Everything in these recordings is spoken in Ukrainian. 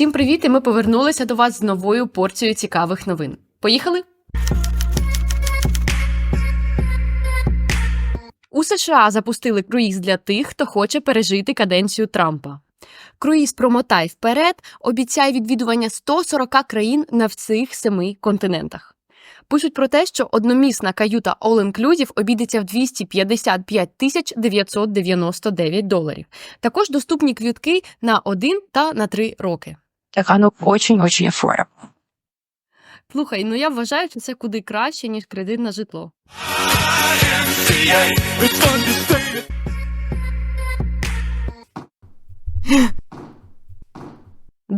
Всім привіт! І ми повернулися до вас з новою порцією цікавих новин. Поїхали? У США запустили круїз для тих, хто хоче пережити каденцію Трампа. Круїз промотай вперед обіцяє відвідування 140 країн на всіх семи континентах. Пишуть про те, що одномісна каюта All Inclusive обійдеться в 255 тисяч 999 доларів. Також доступні квітки на один та на три роки. Так оно очень-очень affordable. Слухай, ну я вважаю, що це куди краще, ніж кредит на житло.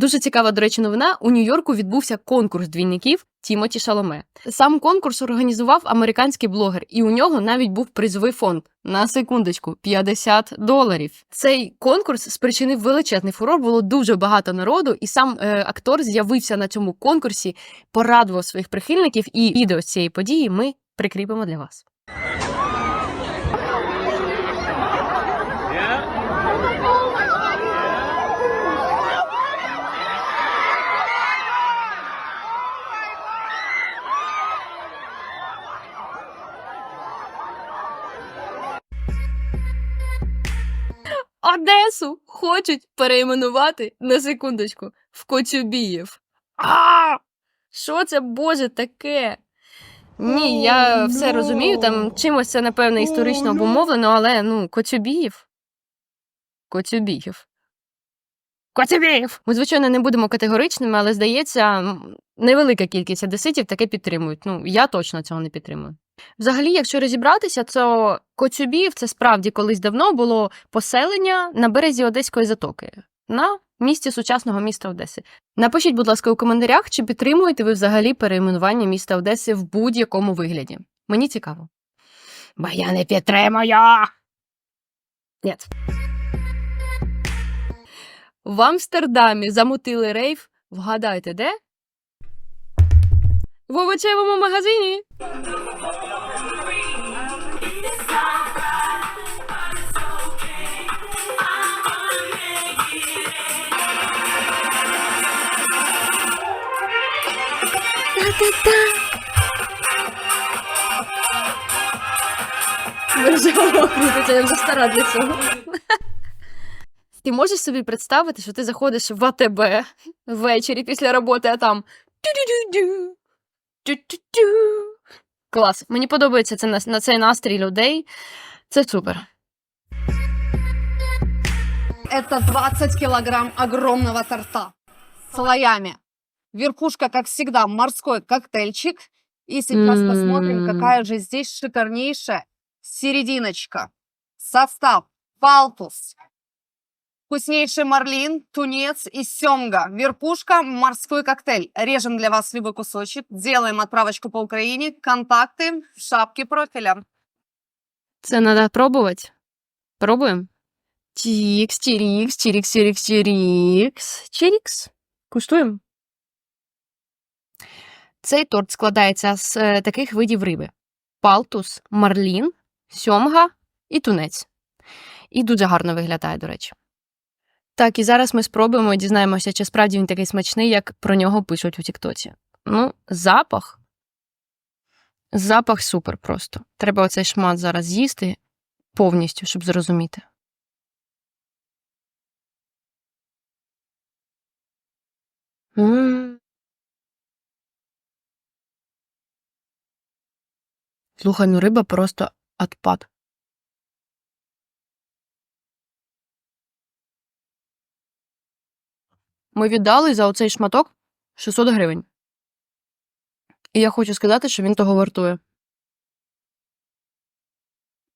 Дуже цікава, до речі, новина. У Нью-Йорку відбувся конкурс двійників Тімоті Шаломе. Сам конкурс організував американський блогер, і у нього навіть був призовий фонд на секундочку 50 доларів. Цей конкурс спричинив величезний фурор. Було дуже багато народу, і сам е, актор з'явився на цьому конкурсі, порадував своїх прихильників. І відео з цієї події ми прикріпимо для вас. Одесу хочуть перейменувати на секундочку в Коцюбіїв. А! Що це, Боже, таке? Ні, я все ну. розумію, там чимось це, напевне, історично ну. обумовлено, але ну, Коцюбіїв. Коцюбіїв. Коцюбіїв! Ми, звичайно, не будемо категоричними, але здається, невелика кількість одеситів таке підтримують. Ну, я точно цього не підтримую. Взагалі, якщо розібратися, то Коцюбів це справді колись давно було поселення на березі Одеської затоки на місці сучасного міста Одеси. Напишіть, будь ласка, у коментарях, чи підтримуєте ви взагалі перейменування міста Одеси в будь-якому вигляді. Мені цікаво. Бо я не підтримую. Ні. В Амстердамі замутили рейв. Вгадайте, де? В овочевому магазині. Дуже крутиться, я вже стара для цього. Ти можеш собі представити, що ти заходиш в АТБ ввечері після роботи, а там тю-тю-тю-тю, тю-тю-тю. Клас. Мені подобається це на, на цей настрій людей. Це супер. Это 20 килограмм огромного торта. Слоями. Верхушка, как всегда, морской коктейльчик. И сейчас посмотрим, М. какая же здесь шикарнейшая серединочка. Состав. Палтус. Вкуснейший марлин, тунец и семга. Верхушка, морской коктейль. Режем для вас любой кусочек. Делаем отправочку по Украине. Контакты в шапке профиля. Це треба пробувати. Пробуємо. Тікс, тірікс, тірікс, тірікс, тірікс. Чирікс. Куштуємо. Цей торт складається з е, таких видів риби: палтус, марлін, сьомга і тунець. І дуже гарно виглядає, до речі. Так, і зараз ми спробуємо і дізнаємося, чи справді він такий смачний, як про нього пишуть у Тіктоці. Ну, запах. Запах супер просто. Треба оцей шмат зараз з'їсти повністю, щоб зрозуміти. М. Слухай, ну риба просто отпад. Ми віддали за оцей шматок 600 гривень. І я хочу сказати, що він того вартує.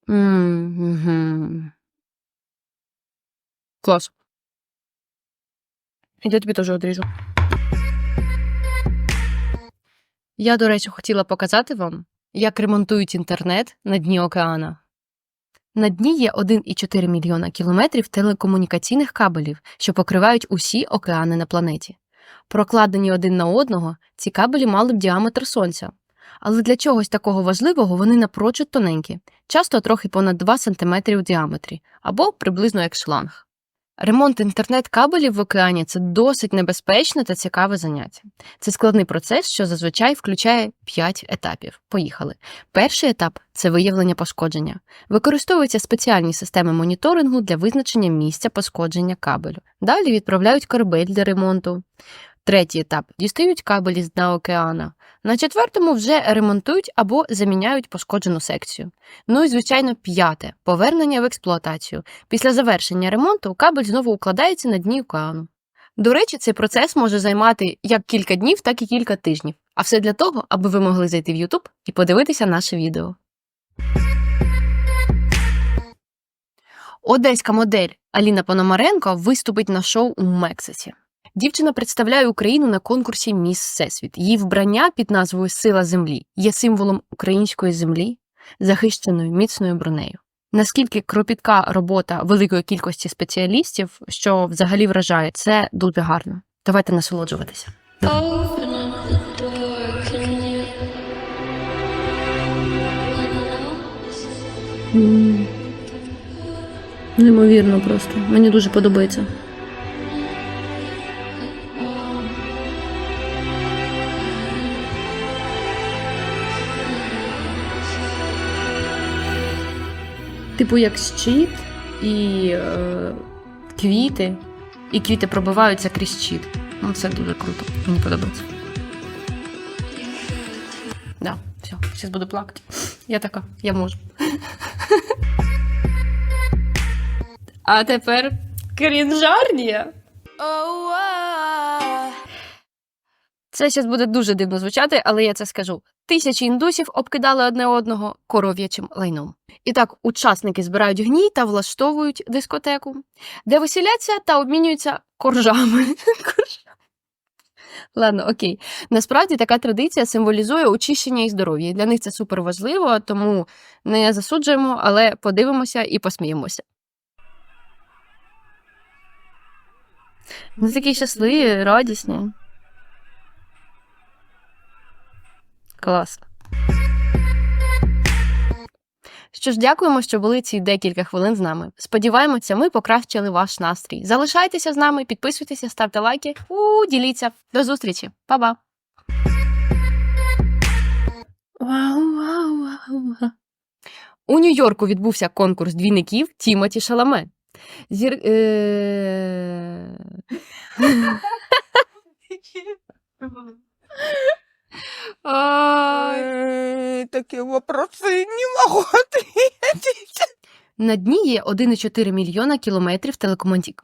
Мгм. Клас. Я тобі теж одріжу. Я, до речі, хотіла показати вам, як ремонтують інтернет на дні океана. На дні є 1,4 мільйона кілометрів телекомунікаційних кабелів, що покривають усі океани на планеті. Прокладені один на одного, ці кабелі мали б діаметр сонця. Але для чогось такого важливого вони напрочуд тоненькі, часто трохи понад 2 см у діаметрі, або приблизно як шланг. Ремонт інтернет-кабелів в океані це досить небезпечне та цікаве заняття. Це складний процес, що зазвичай включає 5 етапів. Поїхали. Перший етап це виявлення пошкодження. Використовуються спеціальні системи моніторингу для визначення місця пошкодження кабелю. Далі відправляють корабель для ремонту. Третій етап дістають кабелі з дна океана. На четвертому вже ремонтують або заміняють пошкоджену секцію. Ну і звичайно, п'яте повернення в експлуатацію. Після завершення ремонту кабель знову укладається на дні океану. До речі, цей процес може займати як кілька днів, так і кілька тижнів. А все для того, аби ви могли зайти в YouTube і подивитися наше відео. Одеська модель Аліна Пономаренко виступить на шоу у Мексиці. Дівчина представляє Україну на конкурсі Міс Всесвіт. Її вбрання під назвою Сила землі є символом української землі, захищеною міцною бронею. Наскільки кропітка робота великої кількості спеціалістів, що взагалі вражає, це дуже гарно. Давайте насолоджуватися. Неймовірно просто. Мені дуже подобається. Типу, як щит і е, квіти, і квіти пробиваються крізь щит. Ну, це дуже круто. Мені подобається. Да, все, зараз буду плакати. Я така, я можу. А тепер крінжарнія. Це зараз буде дуже дивно звучати, але я це скажу. Тисячі індусів обкидали одне одного коров'ячим лайном. І так, учасники збирають гній та влаштовують дискотеку, де веселяться та обмінюються коржами. Ладно, окей. Насправді така традиція символізує очищення і здоров'я. Для них це супер важливо, тому не засуджуємо, але подивимося і посміємося. Вони такі щасливі, радісні. Клас. Що ж, дякуємо, що були ці декілька хвилин з нами. Сподіваємося, ми покращили ваш настрій. Залишайтеся з нами, підписуйтеся, ставте лайки. У, діліться. До зустрічі. Вау. У Нью-Йорку відбувся конкурс двійників Тімоті Шаламе. Зір... Е... Ай. Такие вопросы не могу ответить. На дні є 1,4 мільйона кілометрів телекомунік...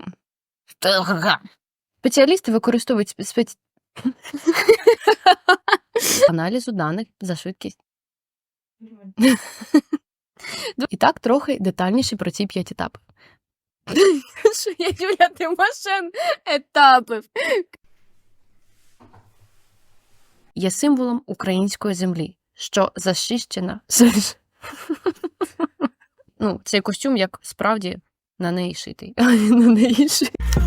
Спеціалісти використовують спе- спец... аналізу даних за швидкість. І так трохи детальніше про ці п'ять етапів. Що я Юля Тимошен етапів. Є символом української землі, що защищена. Ну, цей костюм як справді на неї шитий. На неї шитий.